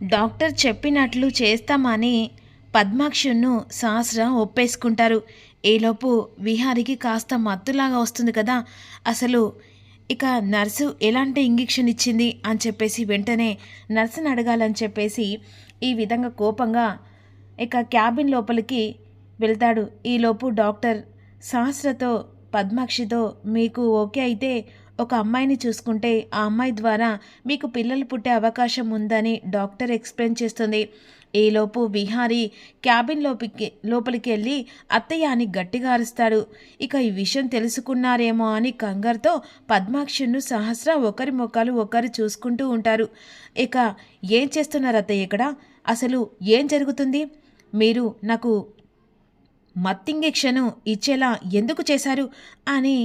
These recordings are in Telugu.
డాక్టర్ చెప్పినట్లు చేస్తామని పద్మాక్షును సహస్ర ఒప్పేసుకుంటారు. ఈలోపు విహారికి కాస్త మత్తులాగా వస్తుంది కదా. అసలు ఇక నర్సు ఎలాంటి ఇంజెక్షన్ ఇచ్చింది అని చెప్పేసి వెంటనే నర్సుని అడగాలని చెప్పేసి ఈ విధంగా కోపంగా ఇక క్యాబిన్ లోపలికి వెళ్తాడు. ఈలోపు డాక్టర్ సహస్రతో పద్మాక్షితో మీకు ఓకే అయితే ఒక అమ్మాయిని చూసుకుంటే ఆ అమ్మాయి ద్వారా మీకు పిల్లలు పుట్టే అవకాశం ఉందని డాక్టర్ ఎక్స్ప్లెయిన్ చేస్తుంది. ఈలోపు విహారీ క్యాబిన్ లోపలికి లోపలికి వెళ్ళి అత్తయ్య అని గట్టిగా అరుస్తాడు. ఇక ఈ విషయం తెలుసుకున్నారేమో అని కంగారుతో పద్మాక్షును సహస్ర ఒకరి ముఖాలు ఒకరు చూసుకుంటూ ఉంటారు. ఇక ఏం చేస్తున్నారు అత్తయ్య ఇక్కడ? అసలు ఏం జరుగుతుంది? మీరు నాకు మత్తింజెక్షను ఇచ్చేలా ఎందుకు చేశారు? అని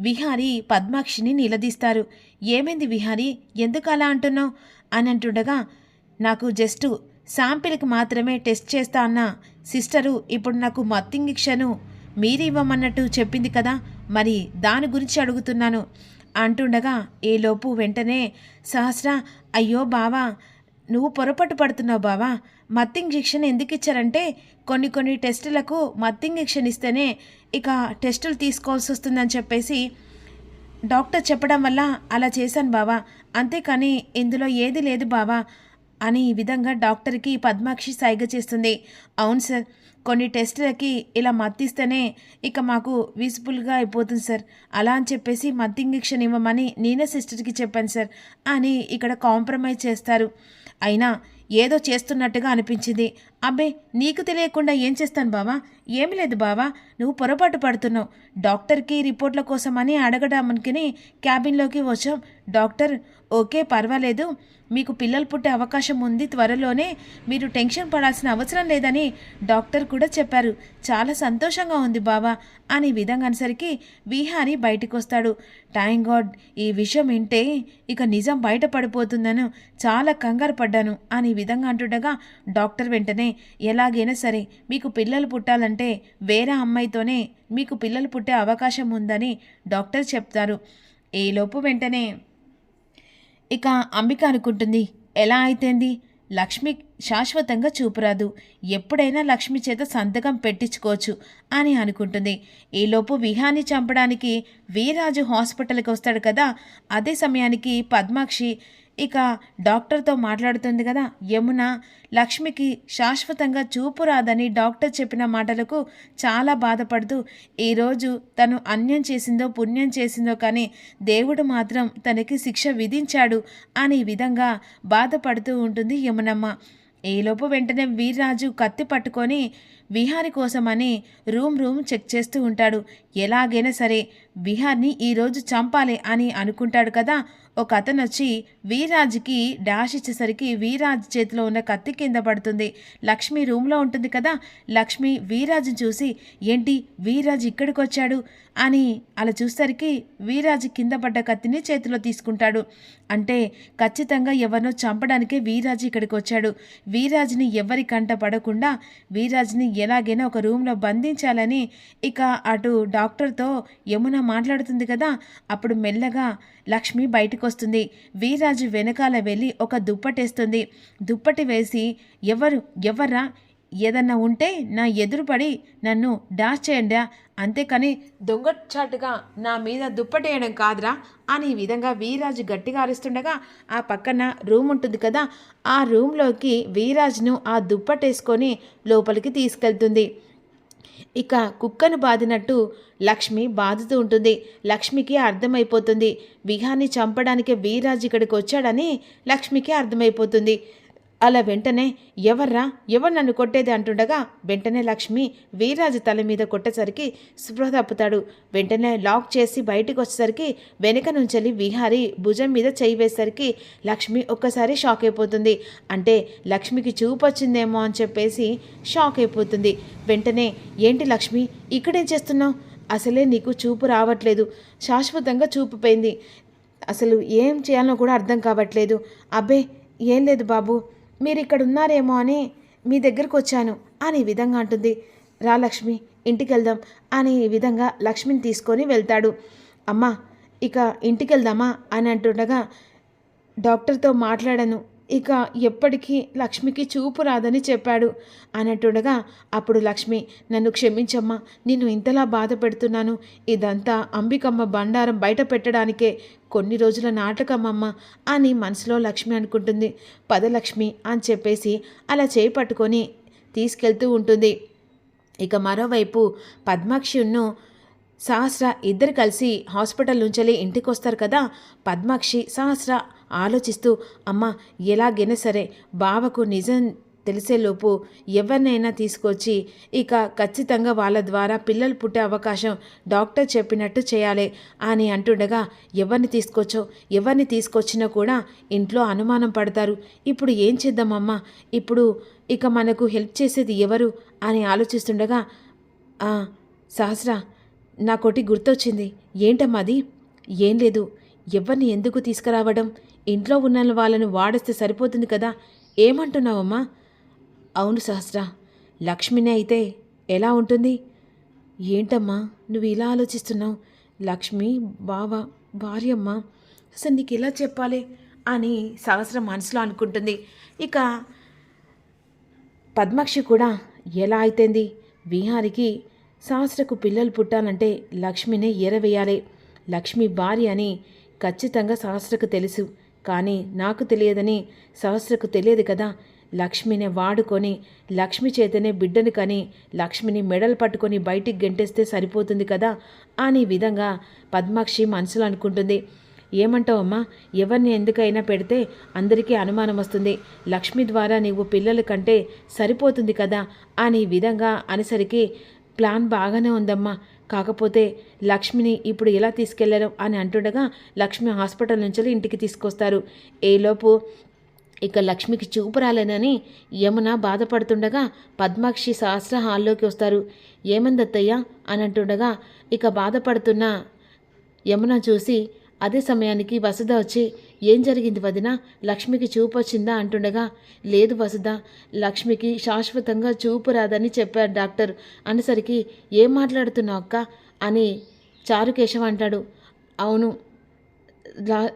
విహారీ పద్మాక్షిని నిలదీస్తారు. ఏమైంది విహారీ? ఎందుకు అలా అంటున్నావు? అని అంటుండగా నాకు జస్ట్ శాంపిల్కి మాత్రమే టెస్ట్ చేస్తా అన్న. సిస్టరు ఇప్పుడు నాకు మత్తింగిక్షను మీరు ఇవ్వమన్నట్టు చెప్పింది కదా మరి దాని గురించి అడుగుతున్నాను. అంటుండగా ఏలోపు వెంటనే సహస్ర అయ్యో బావా నువ్వు పొరపాటు పడుతున్నావు బావా. మత్ ఇంజెక్షన్ ఎందుకు ఇచ్చారంటే కొన్ని కొన్ని టెస్టులకు మత్ ఇంజెక్షన్ ఇస్తేనే ఇక టెస్టులు తీసుకోవాల్సి వస్తుందని చెప్పేసి డాక్టర్ చెప్పడం వల్ల అలా చేశాను బావా. అంతేకాని ఇందులో ఏది లేదు బావా అని ఈ విధంగా డాక్టర్కి పద్మాక్షి సైగ చేస్తుంది. అవును సార్ కొన్ని టెస్టులకి ఇలా మత్తిస్తేనే ఇక మాకు విజిబుల్గా అయిపోతుంది సార్. అలా అని చెప్పేసి మత్ ఇంజెక్షన్ ఇవ్వమని నేనే సిస్టర్కి చెప్పాను సార్. అని ఇక్కడ కాంప్రమైజ్ చేస్తారు. అయినా ఏదో చేస్తున్నట్టుగా అనిపించింది. అబ్బే నీకు తెలియకుండా ఏం చేస్తాను బావా? ఏమి లేదు బావా నువ్వు పొరపాటు పడుతున్నావు. డాక్టర్కి రిపోర్ట్ల కోసమని అడగడానికి క్యాబిన్లోకి వచ్చాం. డాక్టర్ ఓకే పర్వాలేదు. మీకు పిల్లలు పుట్టే అవకాశం ఉంది త్వరలోనే మీరు టెన్షన్ పడాల్సిన అవసరం లేదని డాక్టర్ కూడా చెప్పారు. చాలా సంతోషంగా ఉంది బావా అని విధంగా అనేసరికి విహారీ బయటికి వస్తాడు థ్యాంక్ గాడ్ ఈ విషయం వింటే ఇక నిజం బయటపడిపోతుందను చాలా కంగారు పడ్డాను అని విధంగా అంటుండగా డాక్టర్ వెంటనే ఎలాగైనా సరే మీకు పిల్లలు పుట్టాలంటే వేరే అమ్మాయితోనే మీకు పిల్లలు పుట్టే అవకాశం ఉందని డాక్టర్ చెప్తారు. ఈలోపు వెంటనే ఇక అంబిక అనుకుంటుంది ఎలా అయితేంది? లక్ష్మి శాశ్వతంగా చూపురాదు. ఎప్పుడైనా లక్ష్మి చేత సంతకం పెట్టించుకోవచ్చు అని అనుకుంటుంది. ఈలోపు విహాన్ని చంపడానికి వీరాజు హాస్పిటల్కి వస్తాడు కదా. అదే సమయానికి పద్మాక్షి ఇక డాక్టర్తో మాట్లాడుతుంది కదా యమున లక్ష్మికి శాశ్వతంగా చూపు రాదని డాక్టర్ చెప్పిన మాటలకు చాలా బాధపడుతూ ఈరోజు తను అన్యం చేసిందో పుణ్యం చేసిందో కానీ దేవుడు మాత్రం తనకి శిక్ష విధించాడు అని విధంగా బాధపడుతూ ఉంటుంది యమునమ్మ. ఈలోపు వెంటనే వీర్రాజు కత్తి పట్టుకొని విహారి కోసమని రూమ్ రూమ్ చెక్ చేస్తూ ఉంటాడు. ఎలాగైనా సరే విహార్ని ఈరోజు చంపాలి అని అనుకుంటాడు కదా. ఒక అతను వచ్చి వీరాజ్కి డాష్ ఇచ్చేసరికి వీరాజ్ చేతిలో ఉన్న కత్తి కింద పడుతుంది. లక్ష్మి రూమ్లో ఉంటుంది కదా. లక్ష్మి వీరాజుని చూసి ఏంటి వీరాజ్ ఇక్కడికి వచ్చాడు? అని అలా చూసరికి వీరాజ్ కింద పడ్డ కత్తిని చేతిలో తీసుకుంటాడు. అంటే ఖచ్చితంగా ఎవరినో చంపడానికే వీరాజు ఇక్కడికి వచ్చాడు. వీరాజ్ని ఎవరి కంట పడకుండా వీరాజుని ఎలాగైనా ఒక రూమ్లో బంధించాలని ఇక అటు డాక్టర్తో యమున మాట్లాడుతుంది కదా అప్పుడు మెల్లగా లక్ష్మి బయటకు వస్తుంది వీరాజు వెనకాల వెళ్ళి ఒక దుప్పటేస్తుంది. దుప్పటి వేసి ఎవరు? ఎవర్రా? ఏదన్నా ఉంటే నా ఎదురుపడి నన్ను డాష్ చేయండి అంతేకాని దొంగచాటుగా నా మీద దుప్పటేయడం కాదురా అని ఈ విధంగా వీరాజు గట్టిగా అరుస్తుండగా ఆ పక్కన రూమ్ ఉంటుంది కదా ఆ రూమ్లోకి వీరాజ్ను ఆ దుప్పటేసుకొని లోపలికి తీసుకెళ్తుంది. ఇక కుక్కను బాదినట్టు లక్ష్మి బాదుతూ ఉంటుంది. లక్ష్మికి అర్థమైపోతుంది. విహాన్ని చంపడానికి వీరాజు ఇక్కడికి వచ్చాడని లక్ష్మికి అర్థమైపోతుంది. అలా వెంటనే ఎవర్రా? ఎవరు నన్ను కొట్టేది అంటుండగా వెంటనే లక్ష్మి వీరాజు తల మీద కొట్టేసరికి స్పృహ తప్పుతాడు వెంటనే లాక్ చేసి బయటికి వచ్చేసరికి వెనక నుంచెల్లి విహారి భుజం మీద చేయి వేసరికి లక్ష్మి ఒక్కసారి షాక్ అయిపోతుంది. అంటే లక్ష్మికి చూపు వచ్చిందేమో అని చెప్పేసి షాక్ అయిపోతుంది. వెంటనే ఏంటి లక్ష్మి? ఇక్కడేం చేస్తున్నావు? అసలే నీకు చూపు రావట్లేదు. శాశ్వతంగా చూపు పోయింది. అసలు ఏం చేయాలో కూడా అర్థం కావట్లేదు. అబ్బే ఏం లేదు బాబు. మీరు ఇక్కడ ఉన్నారేమో అని మీ దగ్గరకు వచ్చాను అని ఈ విధంగా అంటుంది. రా లక్ష్మి ఇంటికి వెళ్దాం అని ఈ విధంగా లక్ష్మిని తీసుకొని వెళ్తాడు. అమ్మా ఇక ఇంటికి వెళ్దామా అని అంటుండగా డాక్టర్తో మాట్లాడాను. ఇక ఎప్పటికీ లక్ష్మికి చూపు రాదని చెప్పాడు. అన్నట్టుండగా అప్పుడు లక్ష్మి నన్ను క్షమించమ్మా నిన్ను ఇంతలా బాధ పెడుతున్నాను. ఇదంతా అంబికమ్మ బండారం బయట పెట్టడానికే. కొన్ని రోజుల నాటకమమ్మ అని మనసులో లక్ష్మి అనుకుంటుంది. పదలక్ష్మి అని చెప్పేసి అలా చేయి పట్టుకొని తీసుకెళ్తూ ఉంటుంది. ఇక మరోవైపు పద్మాక్షిను సహస్ర ఇద్దరు కలిసి హాస్పిటల్ నుంచి ఇంటికి వస్తారు కదా. పద్మాక్షి సహస్ర ఆలోచిస్తూ అమ్మ ఎలాగైనా సరే బావకు నిజం తెలిసేలోపు ఎవరినైనా తీసుకొచ్చి ఇక ఖచ్చితంగా వాళ్ళ ద్వారా పిల్లలు పుట్టే అవకాశం డాక్టర్ చెప్పినట్టు చేయాలి అని అంటుండగా ఎవరిని తీసుకొచ్చో ఎవరిని తీసుకొచ్చినా కూడా ఇంట్లో అనుమానం పడతారు. ఇప్పుడు ఏం చేద్దామమ్మా ఇప్పుడు ఇక మనకు హెల్ప్ చేసేది ఎవరు? అని ఆలోచిస్తుండగా సహస్ర నాకోటి గుర్తొచ్చింది. ఏంటమ్మా అది? ఏం లేదు. ఎవరిని ఎందుకు తీసుకురావడం? ఇంట్లో ఉన్న వాళ్ళను వాడేస్తే సరిపోతుంది కదా? ఏమంటున్నావమ్మా? అవును సహస్ర లక్ష్మిని అయితే ఎలా ఉంటుంది? ఏంటమ్మా నువ్వు ఇలా ఆలోచిస్తున్నావు? లక్ష్మి బావ భార్యమ్మ అసలు నీకు ఇలా చెప్పాలి అని సహస్ర మనసులో అనుకుంటుంది. ఇక పద్మాక్షి కూడా ఎలా అయితేంది? విహారికి సహస్రకు పిల్లలు పుట్టాలంటే లక్ష్మినే ఎరవేయాలి. లక్ష్మి భార్య అని ఖచ్చితంగా సహస్రకు తెలుసు. కానీ నాకు తెలియదని సహస్రకు తెలియదు కదా. లక్ష్మిని వాడుకొని లక్ష్మి చేతనే బిడ్డను కని లక్ష్మిని మెడలు పట్టుకొని బయటికి గెంటేస్తే సరిపోతుంది కదా అని విధంగా పద్మాక్షి మనసులో అనుకుంటుంది. ఏమంటావమ్మా? ఎవరిని ఎందుకైనా పెడితే అందరికీ అనుమానం వస్తుంది. లక్ష్మి ద్వారా నీవు పిల్లల కంటే సరిపోతుంది కదా అని విధంగా అనేసరికి ప్లాన్ బాగానే ఉందమ్మా. కాకపోతే లక్ష్మిని ఇప్పుడు ఎలా తీసుకెళ్ళారు అని అంటుండగా లక్ష్మి హాస్పిటల్ నుంచి ఇంటికి తీసుకొస్తారు. ఏలోపు ఇక లక్ష్మికి చూపు రాలేనని యమున బాధపడుతుండగా పద్మాక్షి సహస్ర హాల్లోకి వస్తారు. ఏమందత్తయ్యా? అని అంటుండగా ఇక బాధపడుతున్న యమున చూసి అదే సమయానికి వసుధ వచ్చి ఏం జరిగింది వదిన? లక్ష్మికి చూపు వచ్చిందా? అంటుండగా లేదు వసుధ లక్ష్మికి శాశ్వతంగా చూపు రాదని చెప్పారు డాక్టర్. అనేసరికి ఏం మాట్లాడుతున్నావు అక్క? అని చారుకేశవ్ అంటాడు. అవును లా-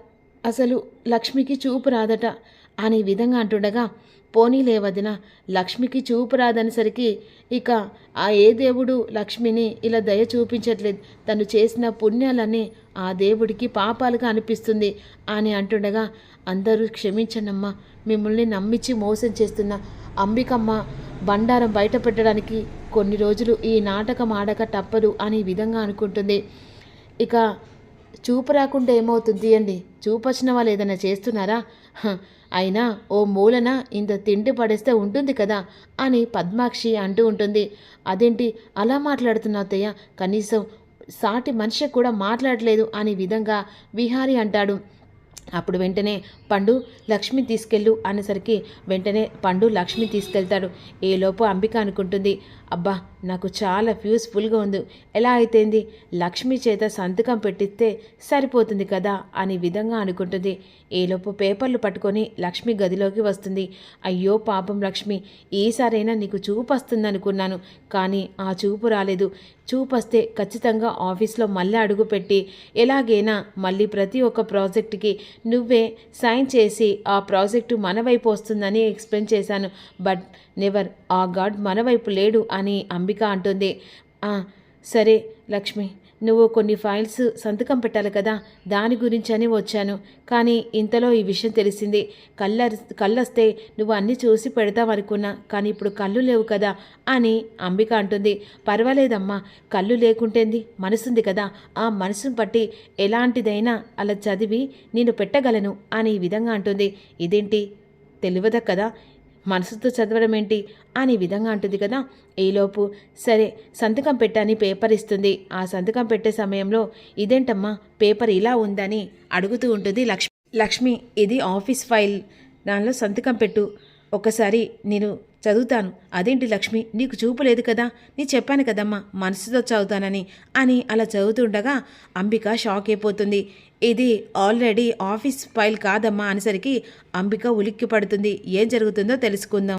అసలు లక్ష్మికి చూపు రాదట అనే విధంగా అంటుండగా పోనీలే వదిన లక్ష్మికి చూపు రాదనేసరికి ఇక ఆ ఏ దేవుడు లక్ష్మిని ఇలా దయ చూపించట్లేదు. తను చేసిన పుణ్యాలన్నీ ఆ దేవుడికి పాపాలుగా అనిపిస్తుంది అని అంటుండగా అందరూ క్షమించనమ్మా మిమ్మల్ని నమ్మించి మోసం చేస్తున్న అంబికమ్మ బండారం బయట పెట్టడానికి కొన్ని రోజులు ఈ నాటకం ఆడక తప్పదు అనే విధంగా అనుకుంటుంది. ఇక చూపు రాకుండా ఏమవుతుంది అండి? చూపు వచ్చిన వాళ్ళు ఏదైనా చేస్తున్నారా? అయినా ఓ మూలన ఇంత తిండి పడేస్తే ఉంటుంది కదా అని పద్మాక్షి అంటూ ఉంటుంది. అదేంటి? అలా మాట్లాడుతున్నావు అత్తయ్య. కనీసం సాటి మనిషి కూడా మాట్లాడలేదు అనే విధంగా విహారి అంటాడు. అప్పుడు వెంటనే పండు లక్ష్మి తీసుకెళ్ళు అనేసరికి వెంటనే పండు లక్ష్మి తీసుకెళ్తాడు. ఏలోపు అంబిక అనుకుంటుంది. అబ్బా నాకు చాలా ప్యూస్ఫుల్గా ఉంది. ఎలా అయితేంది? లక్ష్మి చేత సంతకం పెట్టిస్తే సరిపోతుంది కదా అని విధంగా అనుకుంటుంది. ఏలోపు పేపర్లు పట్టుకొని లక్ష్మి గదిలోకి వస్తుంది. అయ్యో పాపం లక్ష్మి ఈసారైనా నీకు చూపు వస్తుంది అనుకున్నాను కానీ ఆ చూపు రాలేదు. చూపు వస్తే ఖచ్చితంగా ఆఫీస్లో మళ్ళీ అడుగుపెట్టి ఎలాగైనా మళ్ళీ ప్రతి ఒక్క ప్రాజెక్టుకి నువ్వే సైన్ చేసి ఆ ప్రాజెక్టు మన వైపు వస్తుందని ఎక్స్ప్లెయిన్ చేశాను. బట్ నెవర్ ఆ గాడ్ మన వైపు లేడు అని అంబిక అంటుంది. సరే లక్ష్మి. నువ్వు కొన్ని ఫైల్స్ సంతకం పెట్టాలి కదా. దాని గురించి అని వచ్చాను. కానీ ఇంతలో ఈ విషయం తెలిసింది. కళ్ళ కళ్ళొస్తే నువ్వు అన్నీ చూసి పెడతావనుకున్నా కానీ ఇప్పుడు కళ్ళు లేవు కదా అని అంబిక అంటుంది. పర్వాలేదమ్మా. కళ్ళు లేకుంటేంది? మనసుంది కదా. ఆ మనసును బట్టి ఎలాంటిదైనా అలా చదివి నేను పెట్టగలను అని ఈ విధంగా అంటుంది. ఇదేంటి? తెలియదా కదా? మనసుతో చదవడం ఏంటి? అని విధంగా అంటుంది కదా. ఈలోపు సరే సంతకం పెట్టని పేపర్ ఇస్తుంది. ఆ సంతకం పెట్టే సమయంలో ఇదేంటమ్మా పేపర్ ఇలా ఉందని అడుగుతూ ఉంటుంది లక్ష్మి. లక్ష్మి ఇది ఆఫీస్ ఫైల్. దానిలో సంతకం పెట్టు. ఒకసారి నేను చదువుతాను. అదేంటి లక్ష్మి? నీకు చూపు లేదు కదా? నీ చెప్పాను కదమ్మా మనసుతో చదువుతానని అని అలా చదువుతుండగా అంబిక షాక్ అయిపోతుంది. ఇది ఆల్రెడీ ఆఫీస్ ఫైల్ కాదమ్మా అనేసరికి అంబిక ఉలిక్కి పడుతుంది ఏం జరుగుతుందో తెలుసుకుందాం.